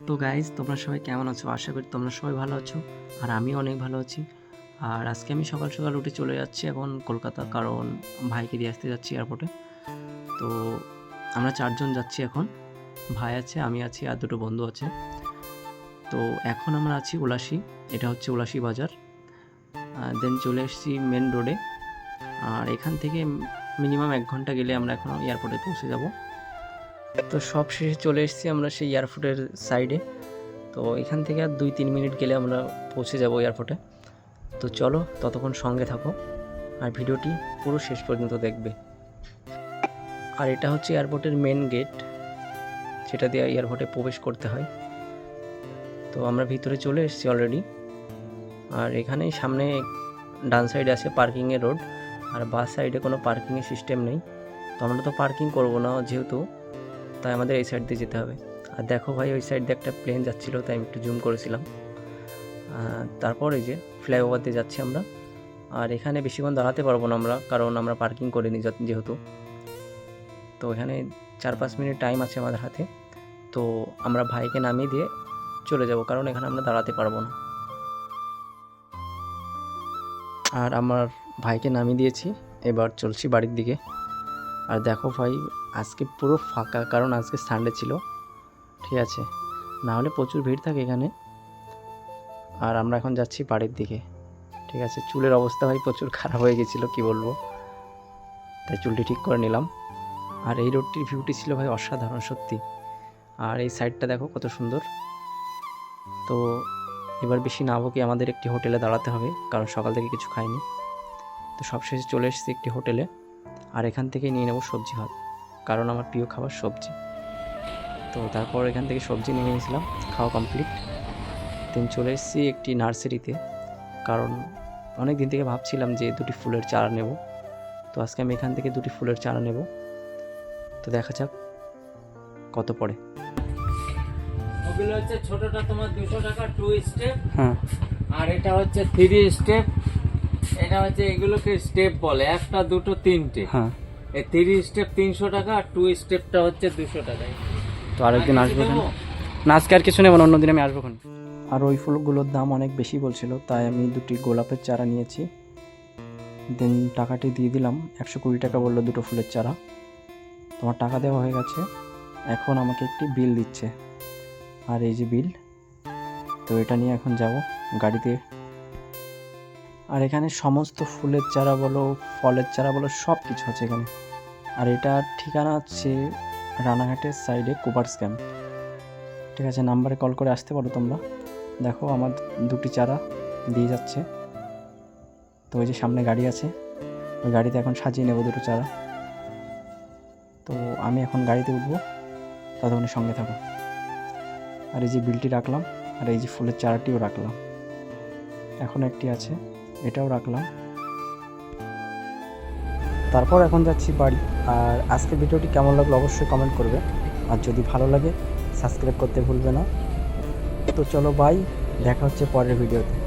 তো গাইজ তোমরা সবাই কেমন আছো? আশা করি তোমরা সবাই ভালো আছো আর আমিও অনেক ভালো আছি। আর আজকে আমি সকাল সকাল উঠে চলে যাচ্ছি এখন কলকাতা, কারণ ভাইকে দিয়ে আসতে যাচ্ছি এয়ারপোর্টে তো আমরা চারজন যাচ্ছি এখন। ভাই আছে, আমি আছি আর দুটো বন্ধু আছে। তো এখন আমরা আছি উলাসি এটা হচ্ছে উলাসি বাজার। দেন চলে এসেছি মেন রোডে আর এখান থেকে মিনিমাম এক ঘণ্টা গেলে আমরা এখন এয়ারপোর্টে পৌঁছে যাব। তো সব শেষে চলে এসেছি আমরা সেই এয়ারপোর্টের সাইডে তো এখান থেকে আর দুই তিন মিনিট গেলে আমরা পৌঁছে যাব এয়ারপোর্টে তো চলো ততক্ষণ সঙ্গে থাকো আর ভিডিওটি পুরো শেষ পর্যন্ত দেখবে। আর এটা হচ্ছে এয়ারপোর্টের মেন গেট যেটা দিয়ে এয়ারপোর্টে প্রবেশ করতে হয়। তো আমরা ভিতরে চলে এসেছি অলরেডি আর এখানেই সামনে ডান সাইডে আছে পার্কিংয়ের রোড আর বাস সাইডে কোনো পার্কিংয়ের সিস্টেম নেই। তো আমরা তো পার্কিং করব না যেহেতু। তাই আমাদের এই সাইড দিয়ে যেতে হবে। আর দেখো ভাই, ওই সাইড দিয়ে একটা প্লেন যাচ্ছিল, তাই আমি একটু জুম করেছিলাম। তারপর এই যে ফ্লাইওভার দিয়ে যাচ্ছি আমরা। আর এখানে বেশিক্ষণ দাঁড়াতে পারব না আমরা, কারণ আমরা পার্কিং করিনি যেহেতু। তো এখানে চার পাঁচ মিনিট টাইম আছে আমাদের হাতে। তো আমরা ভাইকে নামিয়ে দিয়ে চলে যাব, কারণ এখানে আমরা দাঁড়াতে পারব না। আর আমার ভাইকে নামিয়ে দিয়েছি। এবার চলছি বাড়ির দিকে। আর দেখো ভাই, আজকে পুরো ফাঁকা, কারণ আজকে সানডে ছিল। ঠিক আছে, না হলে প্রচুর ভিড় থাকে এখানে। আর আমরা এখন যাচ্ছি বাড়ির দিকে। ঠিক আছে, চুলের অবস্থা ভাই প্রচুর খারাপ হয়ে গেছিল, কি বলব। তাই চুলটি ঠিক করে নিলাম। আর এই রোডটির ভিউটি ছিল ভাই অসাধারণ, সত্যি। আর এই সাইডটা দেখো কত সুন্দর। তো এবার বেশি না বকে আমাদের একটি হোটেলে দাঁড়াতে হবে, কারণ সকাল থেকে কিছু খাইনি। তো সবশেষে চলে এসেছি একটি হোটেলে। আর এখান থেকে নিয়ে নেব সবজি ভাত কারণ আমার প্রিয় খাবার সবজি। তো তারপর এখান থেকে সবজি নিয়ে নিয়েছিলাম খাওয়া কমপ্লিট দেন চলে এসেছি একটি নার্সারিতে কারণ অনেক দিন থেকে ভাবছিলাম যে দুটি ফুলের চারা নেব। তো আজকে আমি এখান থেকে দুটি ফুলের চারা নেব। তো দেখা যাক কত পড়ে। ওগুলো হচ্ছে ছোটটা তোমার দুশো টাকা টু স্টেপ হ্যাঁ। আর এটা হচ্ছে থ্রি স্টেপ এটা হচ্ছে এগুলোকে স্টেপ বলে। একটা দুটো তিনটে। হ্যাঁ। এই থ্রি স্টেপ তিনশো টাকা আর টু স্টেপটা হচ্ছে দুশো টাকা। তো আরেকদিন আর আসব না আজকে আর কিছু নেব না অন্যদিন আমি আসব কোন আর ওই ফুলগুলোর দাম অনেক বেশি বলছিল তাই আমি দুটি গোলাপের চারা নিয়েছি। দেন টাকাটি দিয়ে দিলাম একশো কুড়ি টাকা বলল দুটো ফুলের চারা। তোমার টাকা দেওয়া হয়ে গেছে এখন আমাকে একটি বিল দিচ্ছে। আর এই যে বিল তো এটা নিয়ে এখন যাব গাড়িতে। আর এখানে সমস্ত ফুলের চারা বলো, ফলের চারা বলো সব কিছু আছে এখানে। আর এটার ঠিকানা হচ্ছে রানাঘাটের সাইডে কুপার্স ক্যাম্প ঠিক আছে নাম্বারে কল করে আসতে পারো তোমরা। দেখো আমার দুটি চারা দিয়ে যাচ্ছে। তো ওই যে সামনে গাড়ি আছে, ওই গাড়িতে এখন সাজিয়ে নেব দুটো চারা। তো আমি এখন গাড়িতে উঠবো ততক্ষণের সঙ্গে থাকো। আর এই যে বিলটি রাখলাম, আর এই যে ফুলের চারাটিও রাখলাম। এখন একটি আছে এটাও রাখলাম। তারপর এখন যাচ্ছি বাড়ি। আর আজকের ভিডিওটি কেমন লাগল অবশ্যই কমেন্ট করবে। আর যদি ভালো লাগে সাবস্ক্রাইব করতে ভুলবে না। তো চলো বাই দেখা হচ্ছে পরের ভিডিওতে।